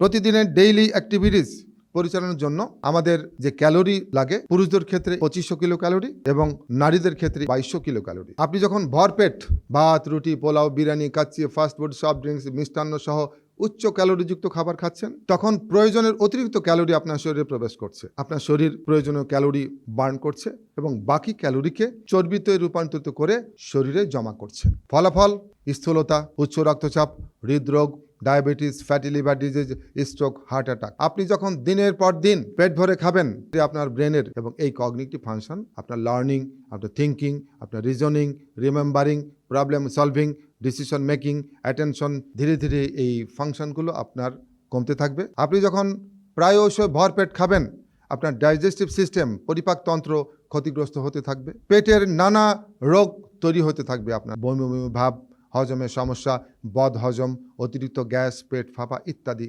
প্রতিদিনের daily activities পরিচালনার জন্য আমাদের যে ক্যালোরি লাগে, পুরুষদের ক্ষেত্রে পঁচিশশো কিলো ক্যালোরি এবং নারীদের ক্ষেত্রে বাইশশো কিলো ক্যালোরি আপনি যখন ভরপেট ভাত, রুটি, পোলাও, বিরিয়ানি, কাচ্চি ফাস্টফুড সফট ড্রিঙ্কস মিষ্টান্ন সহ উচ্চ ক্যালোরিযুক্ত খাবার খাচ্ছেন, তখন প্রয়োজনের অতিরিক্ত ক্যালোরি আপনার শরীরে প্রবেশ করছে। আপনার শরীর প্রয়োজনীয় ক্যালোরি বার্ন করছে এবং বাকি ক্যালোরিকে চর্বিতে রূপান্তরিত করে শরীরে জমা করছে। ফলাফল, স্থূলতা, উচ্চ রক্তচাপ, হৃদরোগ diabetes fatty liver disease stroke heart attack আপনি যখন দিনের পর দিন পেট ভরে খাবেন আপনার ব্রেনের এবং এই কগনিটিভ ফাংশন আপনার লার্নিং আপনার থিঙ্কিং আপনার reasoning remembering problem solving decision making attention ধীরে ধীরে এই ফাংশনগুলো আপনার কমতে থাকবে। আপনি যখন প্রায়শই ভরপেট খাবেন, আপনার ডাইজেস্টিভ সিস্টেম পরিপাকতন্ত্র ক্ষতিগ্রস্ত হতে থাকবে। পেটের নানা রোগ তৈরি হতে থাকবে আপনার বমি বমি ভাব হজমের সমস্যা বদ হজম অতিরিক্ত গ্যাস পেট ফাঁপা ইত্যাদি